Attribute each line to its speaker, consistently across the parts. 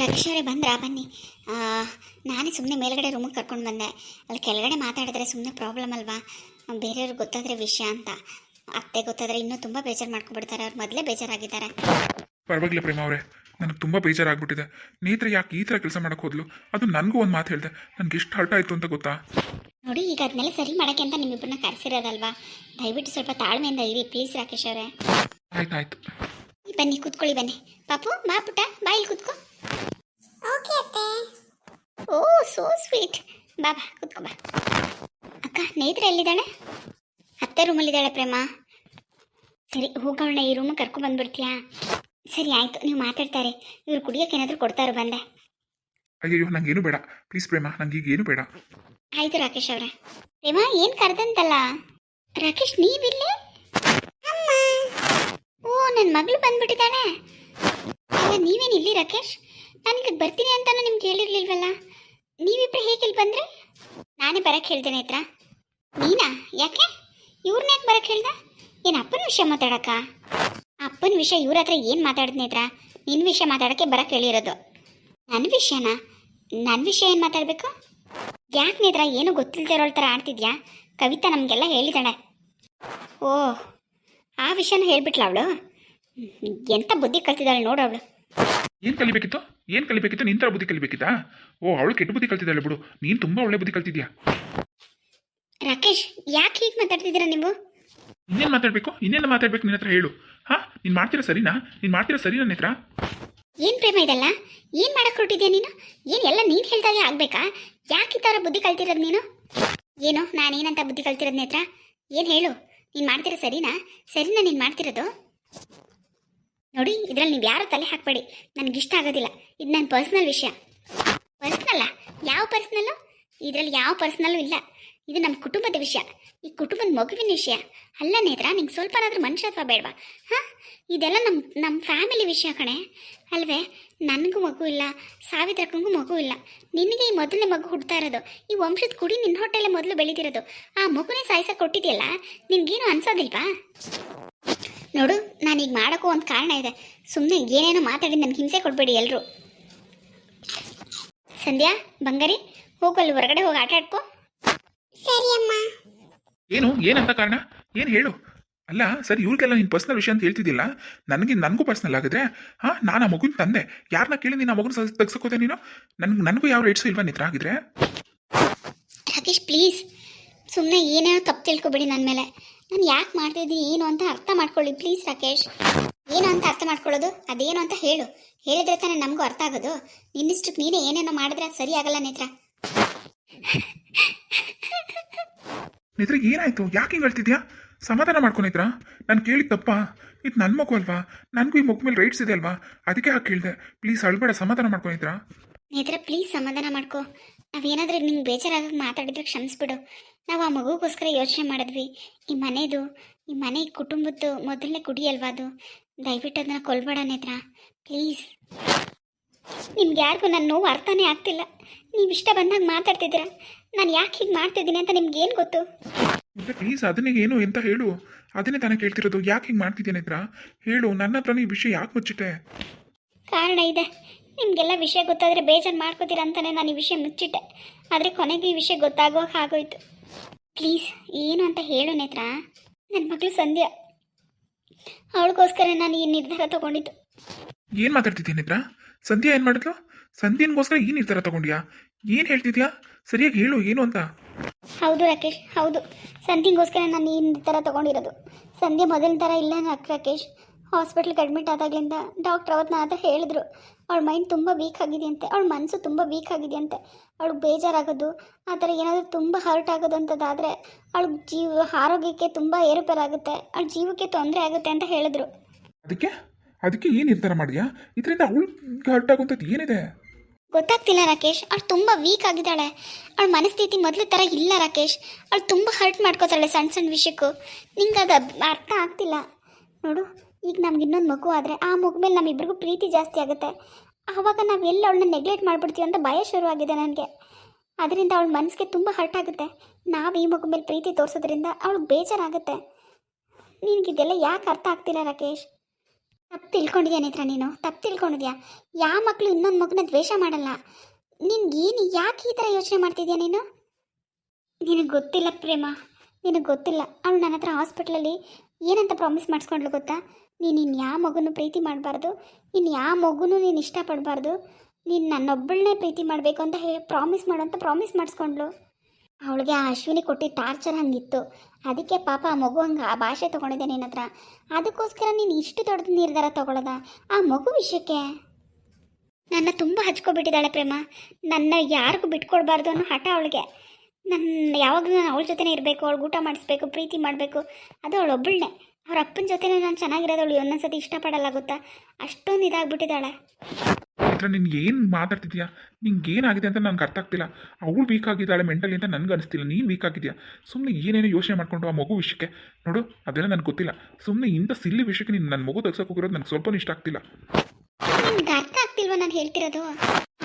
Speaker 1: ರಾಕೇಶ್ ಅವರೇ ಬಂದ್ರಾ? ಬನ್ನಿ. ನಾನೇ ಸುಮ್ಮನೆ ಮೇಲ್ಗಡೆ ರೂಮಿಗೆ ಕರ್ಕೊಂಡು ಬಂದೆ. ಅಲ್ಲಿ ಕೆಳಗಡೆ ಮಾತಾಡಿದ್ರೆ ಸುಮ್ಮನೆ ಪ್ರಾಬ್ಲಮ್ ಅಲ್ವಾ? ಬೇರೆಯವ್ರಿಗೆ ಗೊತ್ತಾದರೆ ವಿಷಯ ಅಂತ. ಅತ್ತೆ ಗೊತ್ತಾದರೆ ಇನ್ನೂ ತುಂಬ ಬೇಜಾರು ಮಾಡ್ಕೊಬಿಡ್ತಾರೆ ಅವ್ರು ಮೊದಲೇ ಬೇಜಾರಾಗಿದ್ದಾರೆ.
Speaker 2: ಪರವಾಗಿಲ್ಲ ಪ್ರೇಮ ಅವರೇ. ನನಗೆ ತುಂಬ ಬೇಜಾರಾಗ್ಬಿಟ್ಟಿದೆ. ನೇತ್ರ ಯಾಕೆ ಈ ಥರ ಕೆಲಸ ಮಾಡೋಕೆ ಹೋದ್ಲು? ಅದು ನನಗೂ ಒಂದು ಮಾತು ಹೇಳಿದೆ. ನನಗೆ ಇಷ್ಟು ಹರ್ಟ್ ಆಯಿತು ಅಂತ ಗೊತ್ತಾ?
Speaker 1: ನೋಡಿ ಈಗ ಅದನ್ನೆಲ್ಲ ಸರಿ ಮಾಡೋಕ್ಕೆ ಅಂತ ನಿಮ್ಮಿಬ್ಬರನ್ನ ಕರೆಸಿರೋದಲ್ವಾ? ದಯವಿಟ್ಟು ಸ್ವಲ್ಪ ತಾಳ್ಮೆಯಿಂದ ಇರಿ. ಪ್ಲೀಸ್ ರಾಕೇಶ್ ಅವರೇ.
Speaker 2: ಆಯ್ತು ಆಯ್ತು.
Speaker 1: ಬನ್ನಿ ಕೂತ್ಕೊಳ್ಳಿ ಬನ್ನಿ. ಪಾಪು ಮಾ ಪುಟ್ಟ ಬಾಯಿಲ್ ಕೂತ್ಕೋ. ಓಕೆ ಅತ್ತೆ. ಓ ಸೋ ಸ್ವೀಟ್ ಬಾ ಬಾ ಕೂತ್ಕೋ ಬಾ. ಅಕ್ಕ ನೇತ್ರ ಎಲ್ಲಿದ್ದಾಳೆ? ಅತ್ತೆ ರೂಮಲ್ಲಿದ್ದಾಳೆ ಪ್ರೇಮ. ಸರಿ ಹೋಗೋಣ ಈ ರೂಮಿಗೆ ಕರ್ಕೊಂಡು ಬಂದ್ಬಿಡ್ತೀಯಾ? ಸರಿ ಆಯಿತು ನೀವು ಮಾತಾಡ್ತಾರೆ. ಇವ್ರು ಕುಡಿಯೋಕೆ ಏನಾದರೂ ಕೊಡ್ತಾರೋ ಬಂದೆ.
Speaker 2: ನನಗೆ ನಂಗೇನು ಬೇಡ. ಪ್ಲೀಸ್ ಪ್ರೇಮ ನನಗೆ ಈಗ ಏನು ಬೇಡ.
Speaker 1: ಆಯ್ತು ರಾಕೇಶ್ ಅವರೇ. ಪ್ರೇಮ ಏನು ಕರೆದಂತಲ್ಲ? ರಾಕೇಶ್ ನೀವಿಲ್ಲೇ? ಓ ನನ್ನ ಮಗಳು ಬಂದ್ಬಿಟ್ಟಿದ್ದಾಳೆ. ಅಲ್ಲ ನೀವೇನು ಇಲ್ಲಿ ರಾಕೇಶ್? ನಾನು ಇಲ್ಲಿಗೆ ಬರ್ತೀನಿ ಅಂತಾನು ನಿಮ್ಗೆ ಹೇಳಿರ್ಲಿಲ್ವಲ್ಲ? ನೀವಿಬ್ರು ಹೇಗೆ ಇಲ್ಲಿ ಬಂದ್ರೆ? ನಾನೇ ಬರಕ್ಕೆ ಹೇಳ್ತೇನೆ ನೇತ್ರ ನೀನಾ? ಯಾಕೆ? ಇವ್ರನ್ನ ಯಾಕೆ ಬರಕ್ಕೆ ಹೇಳ್ದ? ಏನು ಅಪ್ಪನ ವಿಷಯ ಮಾತಾಡಕ್ಕ ಅಪ್ಪನ ವಿಷಯ ಇವ್ರ ಹತ್ರ ಏನು ಮಾತಾಡಿದ್ನಿ ನೇತ್ರ ನಿನ್ನ ವಿಷಯ ಮಾತಾಡೋಕ್ಕೆ ಬರಕ್ಕೆ ಹೇಳಿರೋದು ನನ್ನ ವಿಷಯನಾ? ನನ್ನ ವಿಷಯ ಏನು ಮಾತಾಡಬೇಕು? ಯಾಕೆ ನೇತ್ರ ಏನು ಗೊತ್ತಿಲ್ಲದೆ ಥರ ಆಡ್ತಿದ್ಯಾ? ಕವಿತಾ ನಮಗೆಲ್ಲ ಹೇಳಿದಾಳೆ. ಓಹ್, ಆ ವಿಷಯನ ಹೇಳ್ಬಿಟ್ಲ ಅವಳು? ಎಂಥ ಬುದ್ಧಿ ಕಲ್ತಿದ್ದಾಳೆ ನೋಡು ಅವಳು.
Speaker 2: ಏನು ಕಲಿಬೇಕಿತ್ತು? ಏನು ಕಲಿಬೇಕಿತ್ತು? ನಿಂತರ ಬುದ್ಧಿ ಕಲಿಬೇಕಿತ್ತಾ? ಓ ಅವಳು ಕೆಟ್ಟ ಬುದ್ಧಿ ಕಲ್ತಿದ್ದಾಳೆ ಬಿಡು. ನೀನು ತುಂಬ ಒಳ್ಳೆ ಬುದ್ಧಿ ಕಲ್ತಿದ್ಯಾ
Speaker 1: ರಾಕೇಶ್ ಯಾಕೆ ಹೀಗೆ ಮಾತಾಡ್ತಿದ್ದೀರಾ ನೀವು?
Speaker 2: ಇನ್ನೇನು ಮಾತಾಡಬೇಕು? ಇನ್ನೇನು ಮಾತಾಡ್ಬೇಕು ನಿನ್ನ ಹತ್ರ ಹೇಳು. ಹಾ ನೀನು ಮಾಡ್ತಿರೋ ಸರಿನಾ? ನೀನು ಮಾಡ್ತಿರೋ ಸರಿ ನನ್ನ ಹತ್ರ?
Speaker 1: ಏನು ಪ್ರೇಮ ಇದಲ್ಲ? ಏನು ಮಾಡಕ್ಕೆ ಹೊರಟಿದ್ಯಾ ನೀನು? ಏನು ಎಲ್ಲ ನೀನು ಹೇಳ್ದಾಗೆ ಆಗಬೇಕಾ? ಯಾಕೆ ಈ ಥರ ಬುದ್ಧಿ ಕಲ್ತಿರೋದು ನೀನು? ಏನು ನಾನೇನಂತ ಬುದ್ಧಿ ಕಲ್ತಿರೋದು ಹತ್ರ? ಏನು ಹೇಳು? ನೀನು ಮಾಡ್ತಿರೋ ಸರಿನಾ? ಸರಿನಾ ನೀನು ಮಾಡ್ತಿರೋದು? ನೋಡಿ, ಇದ್ರಲ್ಲಿ ನೀವು ಯಾರು ತಲೆ ಹಾಕಬೇಡಿ. ನನಗಿಷ್ಟ ಆಗೋದಿಲ್ಲ. ಇದು ನನ್ನ ಪರ್ಸ್ನಲ್ ವಿಷಯ. ಪರ್ಸ್ನಲ್ಲ ಯಾವ ಪರ್ಸ್ನಲ್ಲು ಇದರಲ್ಲಿ ಯಾವ ಪರ್ಸ್ನಲ್ಲು ಇಲ್ಲ. ಇದು ನಮ್ಮ ಕುಟುಂಬದ ವಿಷಯ. ಈ ಕುಟುಂಬದ ಮಗುವಿನ ವಿಷಯ. ಅಲ್ಲ ನೇತ್ರ ನಿಂಗೆ ಸ್ವಲ್ಪನಾದರೂ ಮನುಷ್ಯತ್ವ ಬೇಡವಾ? ಹಾಂ? ಇದೆಲ್ಲ ನಮ್ಮ ನಮ್ಮ ಫ್ಯಾಮಿಲಿ ವಿಷಯ ಕಣೆ. ಅಲ್ವೇ? ನನಗೂ ಮಗು ಇಲ್ಲ. ಸಾವಿತ್ರಕ್ಕಂಗೂ ಮಗು ಇಲ್ಲ. ನಿನಗೆ ಈ ಮೊದಲನೇ ಮಗು ಹುಡ್ತಾ ಇರೋದು. ಈ ವಂಶದ ಕುಡಿ ನಿನ್ನ ಹೊಟ್ಟೆಲ್ಲ ಮೊದಲು ಬೆಳೀತಿರೋದು. ಆ ಮಗುನೇ ಸಾಯಿಸಕ್ಕೆ ಕೊಟ್ಟಿದೆಯಲ್ಲ? ನಿನಗೇನು ಅನ್ಸೋದಿಲ್ವಾ? ನೋಡು ನಾನೀಗ ಮಾಡೋಕ್ಕೂ ಒಂದು ಕಾರಣ ಇದೆ. ಸುಮ್ಮನೆ ಏನೇನೋ ಮಾತಾಡಿ ನನಗೆ ಹಿಂಸೆ ಕೊಡಬೇಡಿ ಎಲ್ಲರೂ ಸಂಧ್ಯಾ ಬಂಗಾರಿ ಹೋಗಲ್ಲಿ ಹೊರಗಡೆ ಹೋಗಿ ಆಟ ಆಡ್ಕೋ. ಸರಿ ಅಮ್ಮ.
Speaker 2: ಏನು ಏನಂತ ಕಾರಣ? ಏನು ಹೇಳು? ಅಲ್ಲ ಸರಿ ಇವ್ರಿಗೆಲ್ಲ ನೀನು ಪರ್ಸ್ನಲ್ ವಿಷಯ ಅಂತ ಹೇಳ್ತಿದ್ದಿಲ್ಲ. ನನಗೆ ನನಗೂ ಪರ್ಸ್ನಲ್ ಆಗಿದ್ರೆ ಹಾಂ ನಾನು ಆ ಮಗುನ ತಂದೆ. ಯಾರನ್ನ ಕೇಳಿ ನೀನು ಆ ಮಗುನ ತೆಗ್ಸಕೋದೆ ನೀನು? ನನಗೆ ನನಗೂ ಯಾವ ರೈಟ್ಸು ಇಲ್ವಾ ನಿತ್ರ ಆಗಿದ್ರೆ
Speaker 1: ರಾಕೇಶ್ ಪ್ಲೀಸ್ ಸುಮ್ಮನೆ ಏನೇನೋ ತಪ್ಪು ತಿಳ್ಕೊಬೇಡಿ ನನ್ನ ಮೇಲೆ. ನಾನು ಯಾಕೆ ಮಾಡ್ತಿದ್ದೀನಿ ಏನು ಅಂತ ಅರ್ಥ ಮಾಡ್ಕೊಳ್ಳಿ ಪ್ಲೀಸ್ ರಾಕೇಶ್. ಏನು ಅಂತ ಅರ್ಥ ಮಾಡ್ಕೊಳ್ಳೋದು? ಅದೇನು ಅಂತ ಹೇಳು. ಹೇಳಿದ್ರೆ ತಾನೇ ನಮಗೂ ಅರ್ಥ ಆಗೋದು. ನಿನ್ನಿಷ್ಟಕ್ಕೆ ನೀನೇ ಏನೇನೋ ಮಾಡಿದ್ರೆ ಸರಿ ಆಗಲ್ಲ ನೇತ್ರ.
Speaker 2: ನಿತ್ರ, ಏನಾಯ್ತು? ಯಾಕೆ ಹಿಂಗೆ ಹೇಳ್ತಿದ್ಯಾ ಸಮಾಧಾನ ನಿತ್ರ. ನಾನು ಕೇಳಿದ ತಪ್ಪಾ? ಇದು ನನ್ನ ಮಗು ಅಲ್ವಾ? ನನಗೂ ಈ ಮಗು ಮೇಲೆ ರೈಟ್ಸ್ ಇದೆ ಅಲ್ವಾ? ಅದಕ್ಕೆ ಹಾಕಿ ಕೇಳಿದೆ. ಪ್ಲೀಸ್ ಅಳ್ಬೇಡ, ಸಮಾಧಾನ ಮಾಡ್ಕೊ ನಿತ್ರ
Speaker 1: ಪ್ಲೀಸ್ ಸಮಾಧಾನ ಮಾಡ್ಕೊ. ನಾವೇನಾದರೂ ನಿಂಗೆ ಬೇಜಾರಾಗಿ ಮಾತಾಡಿದ್ರೆ ಕ್ಷಮಿಸ್ಬಿಡು. ನಾವು ಆ ಮಗುಗೋಸ್ಕರ ಯೋಚನೆ ಮಾಡಿದ್ವಿ. ಈ ಮನೆದು ಈ ಮನೆ ಕುಟುಂಬದ್ದು ಮೊದಲನೇ ಕುಡಿ ಅಲ್ವಾ ಅದು? ದಯವಿಟ್ಟು ಅದನ್ನ ಕೊಲ್ಬೇಡ ನೇತ್ರ. ಪ್ಲೀಸ್ ನಿಮ್ಗೆ ಯಾರಿಗೂ ನನ್ನ ನೋವು ಅರ್ಥನೇ ಆಗ್ತಿಲ್ಲ. ನೀವು ಇಷ್ಟ ಬಂದಾಗ ಮಾತಾಡ್ತಿದ್ದೀರಾ? ನಾನು ಯಾಕೆ ಹೀಗೆ ಮಾಡ್ತಿದ್ದೀನಿ ಅಂತ ನಿಮ್ಗೆ ಏನು ಗೊತ್ತು?
Speaker 2: ಪ್ಲೀಸ್ ಅದನ್ನೇ ಏನು ಅಂತ ಹೇಳು? ಅದನ್ನೇ ತಾನೇ ಕೇಳ್ತಿರೋದು. ಯಾಕೆ ಹಿಂಗೆ ಮಾಡ್ತಿದ್ದೀನಿ ನೇತ್ರ? ಹೇಳು ನನ್ನ ಹತ್ರನೇ ಈ ವಿಷಯ ಯಾಕೆ ಮುಚ್ಚಿಟ್ಟೆ?
Speaker 1: ಕಾರಣ ಇದೆ. ನಿಮಗೆಲ್ಲ ವಿಷಯ ಗೊತ್ತಾದರೆ ಬೇಜಾರು ಮಾಡ್ಕೋತೀರ ಅಂತಲೇ ನಾನು ಈ ವಿಷಯ ಮುಚ್ಚಿಟ್ಟೆ. ಆದರೆ ಕೊನೆಗೆ ಈ ವಿಷಯ ಗೊತ್ತಾಗೋ ಹಾಗೋಯ್ತು. ಪ್ಲೀಸ್ ಏನು ಅಂತ ಹೇಳು ನೇತ್ರ. ನನ್ನ ಮಗಳು ಸಂಧ್ಯಾ. ಅವಳಿಗೋಸ್ಕರ ನಾನು ಈ ನಿರ್ಧಾರ ತಗೊಂಡಿದ್ದು.
Speaker 2: ಏನು ಮಾತಾಡ್ತಿದ್ದೀನಿ ನೇತ್ರ? ಸಂಧ್ಯಾ ಏನು ಮಾಡಿದ್ಲು? ಸಂಧ್ಯನ್ಗೋಸ್ಕರ ಈ ನಿರ್ಧಾರ ತಗೊಂಡ್ಯಾ? ಏನು ಹೇಳ್ತಿದ್ಯಾ? ಸರಿಯಾಗಿ ಹೇಳು ಏನು ಅಂತ.
Speaker 1: ಹೌದು ರಾಕೇಶ್ ಹೌದು. ಸಂಧ್ಯಗೋಸ್ಕರ ನಾನು ಈ ನಿರ್ಧಾರ ತಗೊಂಡಿರೋದು. ಸಂಧ್ಯೆ ಮೊದಲಿನ ಥರ ಇಲ್ಲ ರಾಕೇಶ್. ಹಾಸ್ಪಿಟ್ಲಿಗೆ ಅಡ್ಮಿಟ್ ಆದಾಗಲಿಂದ ಡಾಕ್ಟ್ರ್ ಅವತ್ತು ನಾನು ಹೇಳಿದ್ರು. ಅವಳ ಮೈಂಡ್ ತುಂಬ ವೀಕ್ ಆಗಿದೆಯಂತೆ ಅವಳ ಮನಸ್ಸು ತುಂಬ ವೀಕ್ ಆಗಿದೆಯಂತೆ ಅವಳಿಗೆ ಬೇಜಾರಾಗೋದು ಆ ಥರ ಏನಾದರೂ ತುಂಬ ಹರ್ಟ್ ಆಗೋದು ಅಂತದಾದರೆ ಅವಳ ಜೀವ ಆರೋಗ್ಯಕ್ಕೆ ತುಂಬ ಏರುಪೇರಾಗುತ್ತೆ. ಅವಳ ಜೀವಕ್ಕೆ ತೊಂದರೆ ಆಗುತ್ತೆ ಅಂತ ಹೇಳಿದ್ರು.
Speaker 2: ಅದಕ್ಕೆ? ಅದಕ್ಕೆ ಏನು ನಿರ್ಧಾರ ಮಾಡಿದ್ಯಾ? ಇದರಿಂದ ಅವಳು ಹರ್ಟ್ ಆಗುವಂಥದ್ದು ಏನಿದೆ?
Speaker 1: ಗೊತ್ತಾಗ್ತಿಲ್ಲ ರಾಕೇಶ್. ಅವಳು ತುಂಬ ವೀಕ್ ಆಗಿದ್ದಾಳೆ. ಅವಳ ಮನಸ್ಥಿತಿ ಮೊದಲು ಥರ ಇಲ್ಲ ರಾಕೇಶ್. ಅವಳು ತುಂಬ ಹರ್ಟ್ ಮಾಡ್ಕೋತಾಳೆ ಸಣ್ಣ ಸಣ್ಣ ವಿಷಯಕ್ಕೂ. ನಿಂಗೆ ಅದು ಅರ್ಥ ಆಗ್ತಿಲ್ಲ. ನೋಡು ಈಗ ನಮ್ಗೆ ಇನ್ನೊಂದು ಮಗು ಆದರೆ ಆ ಮಗು ಮೇಲೆ ನಮ್ಮಿಬ್ರಿಗೂ ಪ್ರೀತಿ ಜಾಸ್ತಿ ಆಗುತ್ತೆ. ಆವಾಗ ನಾವು ಎಲ್ಲ ಅವಳನ್ನ ನೆಗ್ಲೆಕ್ಟ್ ಮಾಡ್ಬಿಡ್ತೀವಿ ಅಂತ ಭಯ ಶುರುವಾಗಿದೆ ನನಗೆ. ಅದರಿಂದ ಅವಳ ಮನಸ್ಸಿಗೆ ತುಂಬ ಹರ್ಟ್ ಆಗುತ್ತೆ. ನಾವು ಈ ಮಗು ಮೇಲೆ ಪ್ರೀತಿ ತೋರಿಸೋದ್ರಿಂದ ಅವಳಿಗೆ ಬೇಜಾರಾಗುತ್ತೆ. ನಿನಗಿದೆಲ್ಲ ಯಾಕೆ ಅರ್ಥ ಆಗ್ತಿಲ್ಲ ರಾಕೇಶ್? ತಪ್ಪು ತಿಳ್ಕೊಂಡಿದ್ಯಾ ನೇತ್ರ ನೀನು? ತಪ್ಪು ತಿಳ್ಕೊಂಡಿದ್ಯಾ? ಯಾವ ಮಕ್ಕಳು ಇನ್ನೊಂದು ಮಗುನ ದ್ವೇಷ ಮಾಡಲ್ಲ. ನಿನ್ಗೆ ಏನು ಯಾಕೆ ಈ ಥರ ಯೋಚನೆ ಮಾಡ್ತಿದ್ಯಾ ನೀನು? ನಿನಗೆ ಗೊತ್ತಿಲ್ಲ ಪ್ರೇಮ. ನಿನಗೆ ಗೊತ್ತಿಲ್ಲ. ಅವಳು ನನ್ನ ಹತ್ರ ಹಾಸ್ಪಿಟ್ಲಲ್ಲಿ ಏನಂತ ಪ್ರಾಮಿಸ್ ಮಾಡಿಸ್ಕೊಂಡ್ಲು ಗೊತ್ತಾ? ನೀನು ಇನ್ನು ಯಾವ ಮಗುನು ಪ್ರೀತಿ ಮಾಡಬಾರ್ದು? ಇನ್ನು ಯಾವ ಮಗುನು ನೀನು ಇಷ್ಟಪಡಬಾರ್ದು? ನೀನು ನನ್ನೊಬ್ಬಳನ್ನೇ ಪ್ರೀತಿ ಮಾಡಬೇಕು ಅಂತ ಹೇಳಿ ಪ್ರಾಮಿಸ್ ಮಾಡು ಪ್ರಾಮಿಸ್ ಮಾಡಿಸ್ಕೊಂಡ್ಳು. ಅವಳಿಗೆ ಆ ಅಶ್ವಿನಿ ಕೊಟ್ಟಿದ್ದ ಟಾರ್ಚರ್ ಹಂಗಿತ್ತು. ಅದಕ್ಕೆ ಪಾಪ ಆ ಮಗು ಹಂಗೆ ಆ ಭಾಷೆ ತೊಗೊಂಡಿದ್ದೆ ನಿನ್ನ ಹತ್ರ. ಅದಕ್ಕೋಸ್ಕರ ನೀನು ಇಷ್ಟು ದೊಡ್ಡ ನಿರ್ಧಾರ ತಗೊಳ್ಳೋದ ಆ ಮಗು ವಿಷಯಕ್ಕೆ? ನನ್ನ ತುಂಬ ಹಚ್ಕೊಬಿಟ್ಟಿದ್ದಾಳೆ ಪ್ರೇಮ. ನನ್ನ ಯಾರಿಗೂ ಬಿಟ್ಕೊಡ್ಬಾರ್ದು ಅನ್ನೋ ಹಠ ಅವಳಿಗೆ. ನನ್ನ ಯಾವಾಗಲೂ ನಾನು ಅವಳ ಜೊತೆನೇ ಇರಬೇಕು ಅವಳು ಊಟ ಮಾಡಿಸ್ಬೇಕು ಪ್ರೀತಿ ಮಾಡಬೇಕು ಅದು ಅವಳು ಒಬ್ಬಳನ್ನೇ ಅವ್ರ ಅಪ್ಪನ ಜೊತೆನೇ ನಾನು ಚೆನ್ನಾಗಿರೋದು ಅವಳು ಒಂದೊಂದ್ಸತಿ ಇಷ್ಟಪಡಲ್ಲ ಗೊತ್ತಾ ಅಷ್ಟೊಂದು ಇದಾಗ್ಬಿಟ್ಟಿದ್ದಾಳೆ.
Speaker 2: ಹತ್ರ ನಿನ್ಗೆ ಏನು ಮಾತಾಡ್ತಿದ್ಯಾ? ನಿಂಗೆ ಏನಾಗಿದೆ ಅಂತ ನನಗೆ ಅರ್ಥ ಆಗ್ತಿಲ್ಲ. ಅವಳು ವೀಕ್ ಆಗಿದ್ದಾಳೆ ಮೆಂಟಲಿ ಅಂತ ನನಗೆ ಅನಿಸ್ತಿಲ್ಲ. ನೀನು ವೀಕ್ ಆಗಿದೆಯಾ? ಸುಮ್ಮನೆ ಏನೇನೋ ಯೋಚನೆ ಮಾಡ್ಕೊಂಡು ಆ ಮಗು ವಿಷಯಕ್ಕೆ. ನೋಡು ಅದೆಲ್ಲ ನನಗೆ ಗೊತ್ತಿಲ್ಲ. ಸುಮ್ಮನೆ ಇಂಥ ಸಿಲ್ಲಿ ವಿಷಯಕ್ಕೆ ನೀನು ನನ್ನ ಮಗು ತಗ್ಸೋಕೆ ಹೋಗಿರೋದು ನನಗೆ ಸ್ವಲ್ಪ ಇಷ್ಟ ಆಗ್ತಿಲ್ಲ.
Speaker 1: ನನಗೆ ಅರ್ಥ ಆಗ್ತಿಲ್ವಾ ನಾನು ಹೇಳ್ತಿರೋದು?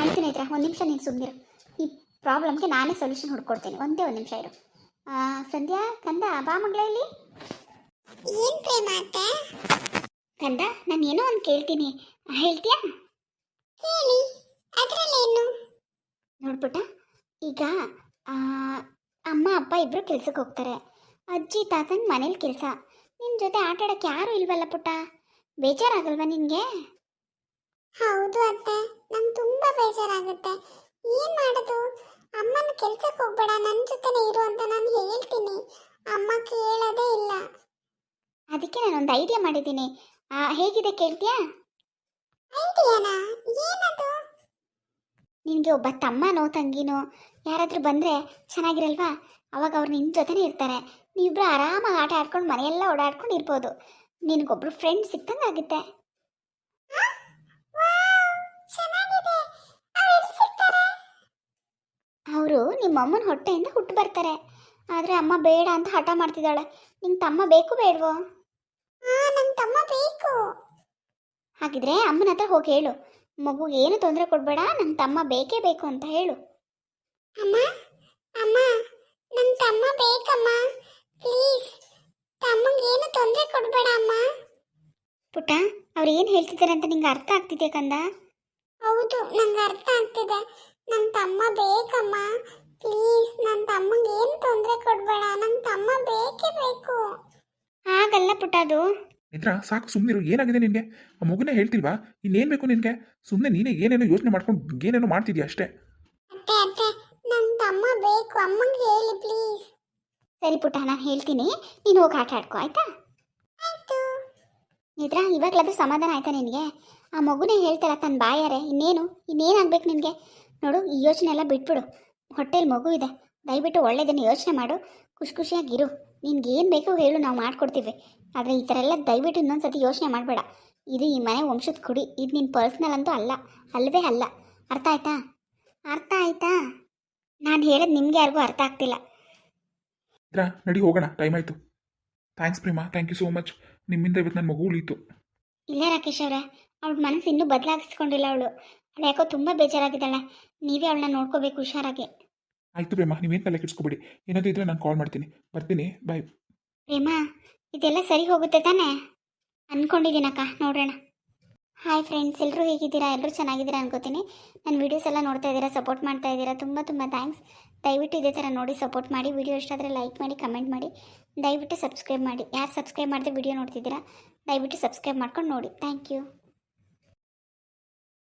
Speaker 1: ಆಯ್ತು ನೇತ್ರ ಒಂದು ನಿಮಿಷ ನೀನು ಸುಮ್ಮನಿರು ಈ ಪ್ರಾಬ್ಲಮ್ಗೆ ನಾನೇ ಸೊಲ್ಯೂಷನ್ ಹುಡ್ಕೊಡ್ತೀನಿ. ಒಂದೇ ಒಂದು ನಿಮಿಷ ಇರು. ಆ, ಸಂಧ್ಯಾ ಕಂದ ಬಾ ಮಗಳ ಇಲ್ಲಿ. ಏನು ಪ್ರೇಮ ಅತ್ತೆ? ಕಂದ ನಾನು ಏನೋ ಒಂದು ಕೇಳ್ತೀನಿ. ಹೇಳ್ತೀಯಾ? ಹೇಳಿ. ಅದರಲ್ಲೇನು ನೋಡ್ಬಿಟ್ಟ? ಈಗ ಆ, ಅಮ್ಮ ಅಪ್ಪ ಇಬ್ಬರು ಕೆಲ್ಸಕ್ಕೆ ಹೋಗ್ತಾರೆ. ಅಜ್ಜಿ ತಾತನ ಮನೇಲಿ ಕೆಲಸ. ನಿನ್ನ ಜೊತೆ ಆಟ ಆಡೋಕ್ಕೆ ಯಾರೂ ಇಲ್ವಲ್ಲ ಪುಟ್ಟ? ಬೇಜಾರಾಗಲ್ವಾ ನಿನಗೆ? ಹೌದು ಅತ್ತೆ. ನಂಗೆ ತುಂಬಾ ಬೇಜಾರಾಗುತ್ತೆ. ಏನ್ ಮಾಡೋದು? ಅಮ್ಮನ ಕೆಲ್ಸಕ್ಕೆ ಹೋಗ್ಬೇಡ ನನ್ನ ಜೊತೆನೇ ಇರು ಅಂತ ನಾನು ಹೇಳ್ತೀನಿ. ಅಮ್ಮ ಕೇಳೋದೇ ಇಲ್ಲ. ಅದಕ್ಕೆ ನಾನೊಂದು ಐಡಿಯಾ ಮಾಡಿದ್ದೀನಿ. ಆ, ಹೇಗಿದೆ ಕೇಳ್ತೀಯಾ? ಐಡಿಯಾನಾ ಏನದು? ನಿನಗೆ ಒಬ್ಬ ತಮ್ಮನೋ ತಂಗಿನೋ ಯಾರಾದರೂ ಬಂದರೆ ಚೆನ್ನಾಗಿರಲ್ವಾ? ಅವಾಗ ಅವ್ರು ನಿನ್ನ ಜೊತೆನೇ ಇರ್ತಾರೆ. ನೀವಿಬ್ಬರು ಆರಾಮಾಗಿ ಆಟ ಆಡ್ಕೊಂಡು ಮನೆಯೆಲ್ಲ ಓಡಾಡ್ಕೊಂಡು ಇರ್ಬೋದು ನಿನಗೊಬ್ರು ಫ್ರೆಂಡ್ ಸಿಕ್ಕಂಗೆ ಆಗುತ್ತೆ ಅವರು ನಿಮ್ಮ ಅಮ್ಮನ ಹೊಟ್ಟೆಯಿಂದ ಹುಟ್ಟು ಬರ್ತಾರೆ. ಆದರೆ ಅಮ್ಮ ಬೇಡ ಅಂತ ಹಠ ಮಾಡ್ತಿದ್ದಾಳೆ. ನಿಂಗೆ ತಮ್ಮ ಬೇಕು ಬೇಡವೋ? ನನ್ನ ತಮ್ಮ ಬೇಕು. ಹಾಗಿದ್ರೆ ಅಮ್ಮನ ಹತ್ರ ಹೋಗಿ ಹೇಳು. ಮಗುಗೆ ಏನು ತೊಂದರೆ ಕೊಡಬೇಡ ನನ್ನ ತಮ್ಮ ಬೇಕೇ ಬೇಕು ಅಂತ ಹೇಳು. ಅಮ್ಮ ಅಮ್ಮ ನನ್ನ ತಮ್ಮ ಬೇಕಮ್ಮ. ಪ್ಲೀಸ್ ತಮ್ಮಂಗೆ ಏನು ತೊಂದರೆ ಕೊಡಬೇಡ ಅಮ್ಮ. ಪುಟ್ಟ ಅವ್ರು ಏನು ಹೇಳ್ತಿದ್ದಾರೆ ಅಂತ ನಿಂಗೆ ಅರ್ಥ ಆಗ್ತಿದೆ ಕಂದ? ಹೌದು ನಂಗೆ ಅರ್ಥ ಆಗ್ತಿದೆ. ನನ್ನ ತಮ್ಮ ಬೇಕಮ್ಮ. ಪ್ಲೀಸ್ ನನ್ನ ತಮ್ಮಂಗೆ ಏನು ತೊಂದರೆ ಕೊಡಬೇಡ. ನನ್ನ ತಮ್ಮ ಬೇಕೇ ಬೇಕು. ಆಗಲ್ಲ ಪುಟ್ಟ ಅದು
Speaker 2: ನಿತ್ರ ಸಾಕು ಸುಮ್ಮನಿರು ಏನಾಗಿದೆ ನಿನಗೆ? ಆ ಮಗುನೇ ಹೇಳ್ತಿಲ್ವಾ? ಇನ್ನೇನು ಬೇಕು ನಿನಗೆ? ಸುಮ್ಮನೆ ನೀನೇ ಏನೇನೋ ಯೋಚನೆ ಮಾಡ್ಕೊಂಡು ಏನೇನೋ ಮಾಡ್ತಿದ್ಯಾ ಅಷ್ಟೇ?
Speaker 1: ಅತ್ತೆ ಅತ್ತೆ ನನ್ನ ತಮ್ಮ ಬೇಕು. ಅಮ್ಮಂಗೆ ಹೇಳಿ ಪ್ಲೀಸ್ ಸರಿ ಪುಟ್ಟ ನಾನು ಹೇಳ್ತೀನಿ. ನೀನು ಹೋಗಿ ಆಟ ಆಡ್ಕೋ ಆಯ್ತಾ? ಆಯ್ತು. ನಿದ್ರ ಇವಾಗಲಾದ್ರೂ ಸಮಾಧಾನ ಆಯ್ತಾ ನಿನಗೆ? ಆ ಮಗುನೇ ಹೇಳ್ತಾರ ತನ್ನ ಬಾಯಾರೆ ಇನ್ನೇನು? ಇನ್ನೇನಾಗ್ಬೇಕು ನಿನಗೆ? ನೋಡು ಈ ಯೋಚನೆ ಎಲ್ಲ ಬಿಟ್ಬಿಡು. ಹೊಟ್ಟೆಲಿ ಮಗು ಇದೆ. ದಯವಿಟ್ಟು ಒಳ್ಳೇದನ್ನು ಯೋಚನೆ ಮಾಡು. ಖುಷಿ ಖುಷಿಯಾಗಿರು ನಿನ್ಗೆ ಏನು ಬೇಕೋ ಹೇಳು ನಾವು ಮಾಡಿಕೊಡ್ತೀವಿ. ಆದರೆ ಈ ಥರ ಎಲ್ಲ ದಯವಿಟ್ಟು ಇನ್ನೊಂದು ಸತಿ ಯೋಚನೆ ಮಾಡಬೇಡ. ಇದು ಈ ಮನೆ ವಂಶದ ಕುಡಿ. ಇದು ನಿನ್ನ ಪರ್ಸ್ನಲ್ ಅಂತೂ ಅಲ್ಲ. ಅಲ್ಲವೇ ಅಲ್ಲ. ಅರ್ಥ ಆಯ್ತಾ? ಅರ್ಥ ಆಯ್ತಾ? ನಾನು ಹೇಳೋದು ನಿಮಗೆ ಯಾರಿಗೂ ಅರ್ಥ ಆಗ್ತಿಲ್ಲ.
Speaker 2: ನಡಿ ಹೋಗೋಣ. ಟೈಮ್ ಆಯಿತು. Thanks Prema. Thank you so much ನಿಮ್ಮಿಂದ ಇವತ್ತು ನನ್ನ ಮಗು ಉಳೀತು.
Speaker 1: ಇಲ್ಲ ರಾಕೇಶ್ ಅವರೇ. ಅವಳ ಮನಸ್ಸು ಇನ್ನೂ ಬದಲಾಗಿಸ್ಕೊಂಡಿಲ್ಲ ಅವಳು. ಅವಳು ಯಾಕೋ ತುಂಬ ಬೇಜಾರಾಗಿದ್ದಾಳೆ. ನೀವೇ ಅವಳನ್ನ ನೋಡ್ಕೋಬೇಕು ಹುಷಾರಾಗಿ.
Speaker 2: ಆಯ್ತು ಪ್ರೇಮ ನೀವೇನು ತಲೆ ಕೆಡಿಸ್ಕೊಬೇಡಿ. ಏನಾದರೂ ಇದ್ರೆ ನಾನು ಕಾಲ್ ಮಾಡ್ತೀನಿ. ಬರ್ತೀನಿ. ಬಾಯ್
Speaker 1: ಪ್ರೇಮ ಇದೆಲ್ಲ ಸರಿ ಹೋಗುತ್ತೆ ತಾನೇ? ಅನ್ಕೊಂಡಿದ್ದೀನಕ್ಕ ನೋಡೋಣ ಹಾಯ್ ಫ್ರೆಂಡ್ಸ್ ಎಲ್ಲರೂ ಹೇಗಿದ್ದೀರಾ? ಎಲ್ಲರೂ ಚೆನ್ನಾಗಿದ್ದೀರಾ ಅನ್ಕೋತೀನಿ. ನನ್ನ ವೀಡಿಯೋಸ್ ಎಲ್ಲ ನೋಡ್ತಾ ಇದ್ದೀರಾ ಸಪೋರ್ಟ್ ಮಾಡ್ತಾ ಇದ್ದೀರಾ? ತುಂಬ ತುಂಬ ಥ್ಯಾಂಕ್ಸ್ ದಯವಿಟ್ಟು ಇದೇ ಥರ ನೋಡಿ ಸಪೋರ್ಟ್ ಮಾಡಿ. ವಿಡಿಯೋ ಇಷ್ಟ ಆದರೆ ಲೈಕ್ ಮಾಡಿ ಕಮೆಂಟ್ ಮಾಡಿ. ದಯವಿಟ್ಟು ಸಬ್ಸ್ಕ್ರೈಬ್ ಮಾಡಿ. ಯಾರು ಸಬ್ಸ್ಕ್ರೈಬ್ ಮಾಡಿದ್ರೆ ವಿಡಿಯೋ ನೋಡ್ತಿದ್ದೀರಾ? ದಯವಿಟ್ಟು ಸಬ್ಸ್ಕ್ರೈಬ್ ಮಾಡ್ಕೊಂಡು ನೋಡಿ. Thank you